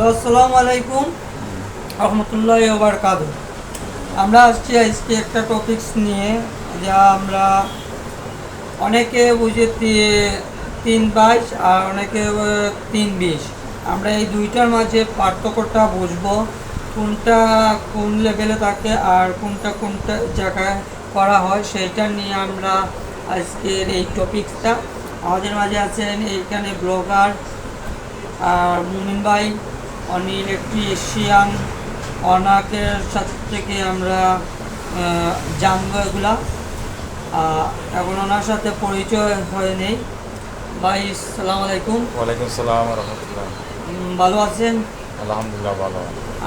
Hello, আসসালামু আলাইকুম। রহমতুল্লাহ বারকাত আমরা আসছি আজকে একটা টপিকস নিয়ে যা আমরা অনেকে বুঝে তিন বাইশ আর অনেকে তিন বিশ। আমরা এই দুইটার মাঝে পার্থক্যটা বুঝব, কোনটা কোন লেভেলে থাকে আর কোনটা কোনটা জায়গায় করা হয়, সেইটা নিয়ে আমরা আজকের এই টপিকসটা আমাদের মাঝে আছেন এইখানে ব্লগার আর মুমিন ভাই উনি ইলেকট্রিশিয়ান অনাকের সাথে থেকে আমরা জানব এগুলা। এখন ওনার সাথে পরিচয় হয়ে নেই। ভাই সালাম আলাইকুম। ওয়ালাইকুম সালাম রহমতুল্লাহ। ভালো আছেন? আলহামদুলিল্লাহ ভালো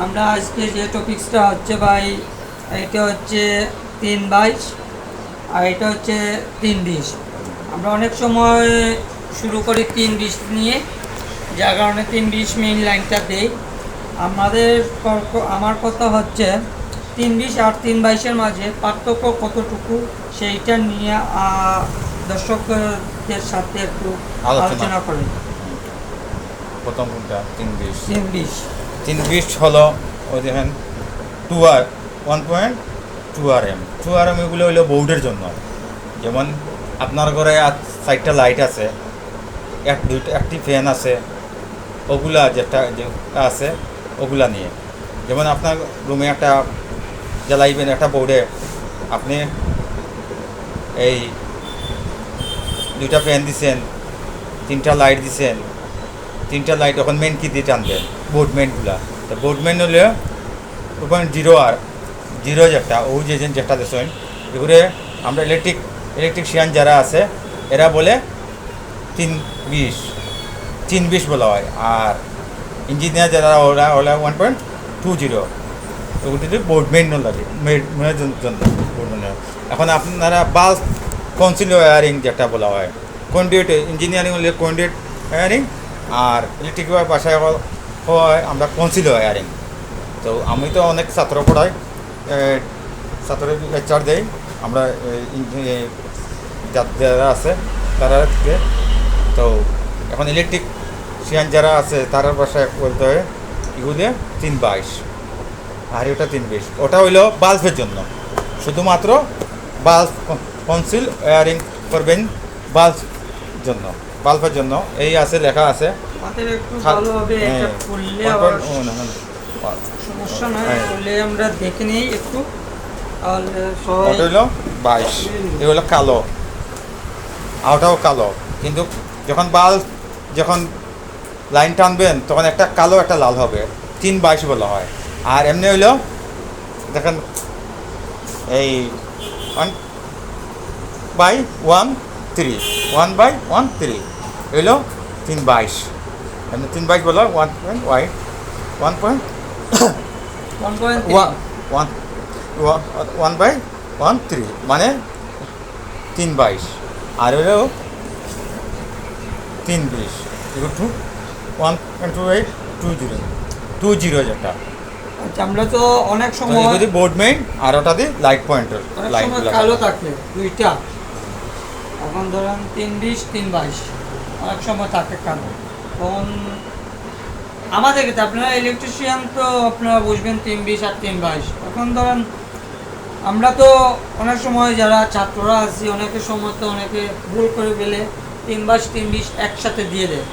আমরা আজকে যে টপিক্সটা হচ্ছে ভাই এটা হচ্ছে তিন বাইশ আর এটা হচ্ছে তিন বিশ আমরা অনেক সময় শুরু করি তিন বিশ নিয়ে। যার কারণে তিন বিশ মেইন লাইনটা দেই। আমাদের আমার কথা হচ্ছে তিন বিশ আর তিন বাইশের মাঝে পার্থক্য কতটুকু সেইটা নিয়ে দর্শকদের সাথে একটু আলোচনা। করেন প্রথম কোনটা? তিন বিশ। তিন বিশ। তিন বিশ হলো ওই দেখেন টু আর ওয়ান পয়েন্ট টু আর এম টু আর এম এগুলো হলো বোর্ডের জন্য। যেমন আপনার ঘরে সাইডটা লাইট আছে এক দুইটা একটি ফ্যান আছে ওগুলা যেটা যে আছে, ওগুলা নিয়ে। যেমন আপনার রুমে একটা জ্বালাইবেন একটা বোর্ডে, আপনি এই দুইটা ফ্যান দিছেন, তিনটা লাইট দিছেন, তিনটা লাইট এখন মেন কি দিয়ে টানবেন? বোর্ড মেনগুলা তো বোর্ড মেন হলে পয়েন্ট জিরো আর, জিরো যেটা, ও যে- যেটা দেশেন এগুলো আমরা ইলেকট্রিক ইলেকট্রিশিয়ান যারা আছে, এরা বলে তিন বিশ। তিন বিশ বলা হয়। আর ইঞ্জিনিয়ার যারা, ওরা ওরা ওয়ান পয়েন্ট টু জিরো ওগুলিতে বোর্ড মেন লাগে মেনের জন্য বোর্ড এখন আপনারা বাল্ব কনসিল ওয়ারিং যেটা বলা হয়। কন্ডিউট ইঞ্জিনিয়ারিং হলে কন্ডিউট ওয়ারিং আর ইলেকট্রিক বাসায় হয় আমরা কনসিল ওয়ারিং তো আমি তো অনেক ছাত্র পড়াই ছাত্র লেকচার দেই। আমরা যারা আছে, তারা তো এখন ইলেকট্রিক শিয়ান যারা আছে তারা বাসায় বলতে হয় এগুলো তিন বাইশ। আর ওটা তিন বিশ। ওটা হইল বাল্বের জন্য। শুধুমাত্র বাল্ব কনসিল ওয়ারিং করবেন বাল্ব জন্য। বাল্বের জন্য। এই আছে লেখা আছে। হ্যাঁ। সমস্যা নয় হ্যাঁ। আমরা দেখে নিই একটু। তাহলে ওটা হইল বাইশ। এ হলো কালো। আওটাও কালো। কিন্তু যখন বাল্ব যখন লাইন টানবেন তখন একটা কালো একটা লাল হবে। তিন বাইশ বলা হয়। আর এমনি হইল দেখেন এই one by one three one by one three হইল তিন বাইশ। এমনি তিন বাইশ বলা one point Y one point one point one one one by one three মানে তিন বাইশ। আর হলো তিন বিশ two one two eight two zero two zero যেটা। আচ্ছা আমরা তো অনেক সময় এগুলি বোর্ড মেইন আর ওটা দিয়ে লাইট পয়েন্টার লাইট কালো থাকে। দুইটা। এখন ধরেন তিন বিশ তিন বাইশ। অনেক সময় থাকে কালো। তখন আমাদের ক্ষেত্রে আপনারা ইলেকট্রিশিয়ান তো আপনারা বুঝবেন তিন বিশ আর তিন বাইশ। এখন ধরেন আমরা তো অনেক সময় যারা ছাত্ররা আছি অনেকের সময় তো অনেকে ভুল করে ফেলে তিন বাইশ তিন বিশ একসাথে দিয়ে দেয়।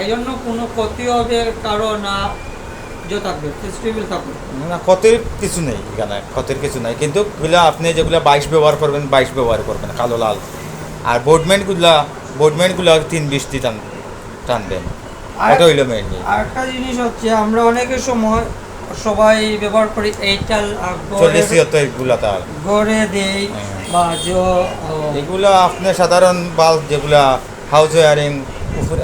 এই জন্য কোনো ক্ষতি হবে কারও না যে থাকবে ফেস্টিভ্যাল থাকবে। না ক্ষতির কিছু নেই এখানে ক্ষতির কিছু নেই। কিন্তু এগুলো আপনি যেগুলো বাইশ ব্যবহার করবেন বাইশ ব্যবহার করবেন কালো লাল। আর বোর্ডমেন্টগুলা বোর্ডমেন্টগুলো তিন বিশ দিয়ে টান টানবেন। এটা হইল মেইন আর একটা জিনিস হচ্ছে আমরা অনেকের সময় সবাই ব্যবহার করি এইটা চল্লিশ এগুলো তার গড়ে দেই হ্যাঁ। বা এগুলো আপনি সাধারণ বাল্ব যেগুলা হাউস ওয়ারিং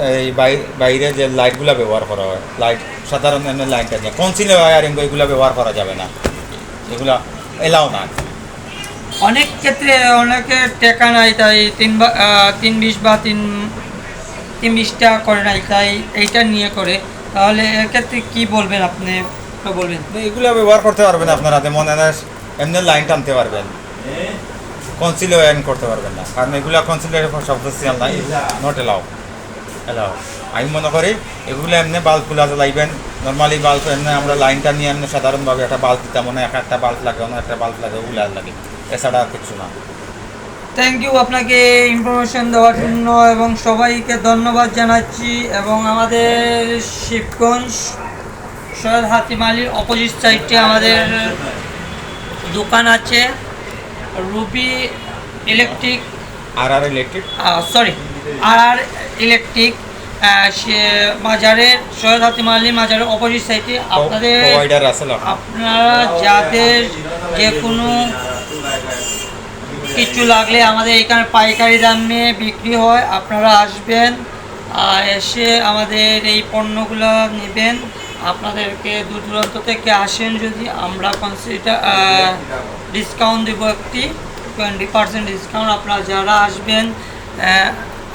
এই বাই- বাইরে যে লাইটগুলো ব্যবহার করা হয় লাইট সাধারণ এমনি লাইটটা যে কনসিলে ওয়ারিং এগুলো ব্যবহার করা যাবে না। এগুলা এলাও না। অনেক ক্ষেত্রে অনেকে টেকা নাই তাই তিন বা তিন বিশ বা তিন তিন বিশটা করে নাই তাই এইটা নিয়ে করে। তাহলে এক্ষেত্রে কি বলবেন আপনি? বলবেন। এগুলো ব্যবহার করতে পারবেন আপনারা যেমন এনে এমনি লাইন টানতে পারবেন। কনসিল ওয়ারিং করতে পারবেন না কারণ এগুলা কনসিলের শব্দ সিয়াল নাই নট এলাও এলাও আমি মনে করি এগুলো এমনি বাল্ব বাল্বগুলো জ্বালাইবেন নর্মালি বাল্ব এমনি আমরা লাইনটা নিয়ে এমনি সাধারণভাবে একটা বাল্ব দিতাম মনে এক একটা বাল্ব লাগে অন্য একটা বাল্ব লাগে উলার লাগে। এছাড়া আর কিছু না। থ্যাংক ইউ আপনাকে ইনফরমেশন দেওয়ার জন্য এবং সবাইকে ধন্যবাদ জানাচ্ছি এবং আমাদের শিবগঞ্জ সৈয়দ হাতিম আলীর অপোজিট সাইডে আমাদের দোকান আছে রুবি ইলেকট্রিক আর আর ইলেকট্রিক সরি আর ইলেকট্রিক সে মাজারের সৈয়দ হাতিম আলী মাজারের অপোজিট সাইডে আপনাদের আপনারা যাদের যে কোনো কিছু লাগলে আমাদের এখানে পাইকারি দামে বিক্রি হয় আপনারা আসবেন আর এসে আমাদের এই পণ্যগুলো নেবেন। আপনাদেরকে দূর দূরান্ত থেকে আসেন যদি আমরা কনসিডার ডিসকাউন্ট দেবো একটি টোয়েন্টি পার্সেন্ট ডিসকাউন্ট আপনারা যারা আসবেন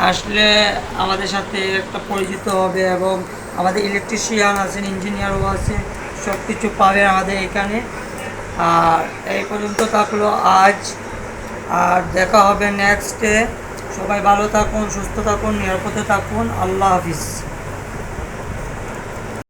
আসলে আমাদের সাথে একটা পরিচিত হবে এবং আমাদের ইলেকট্রিশিয়ান আছেন ইঞ্জিনিয়ারও আছে সব কিছু পাবে আমাদের এখানে। আর এই পর্যন্ত থাকল আজ। আর দেখা হবে নেক্সট ডে সবাই ভালো থাকুন, সুস্থ থাকুন, নিরাপদে থাকুন। আল্লাহ হাফিজ।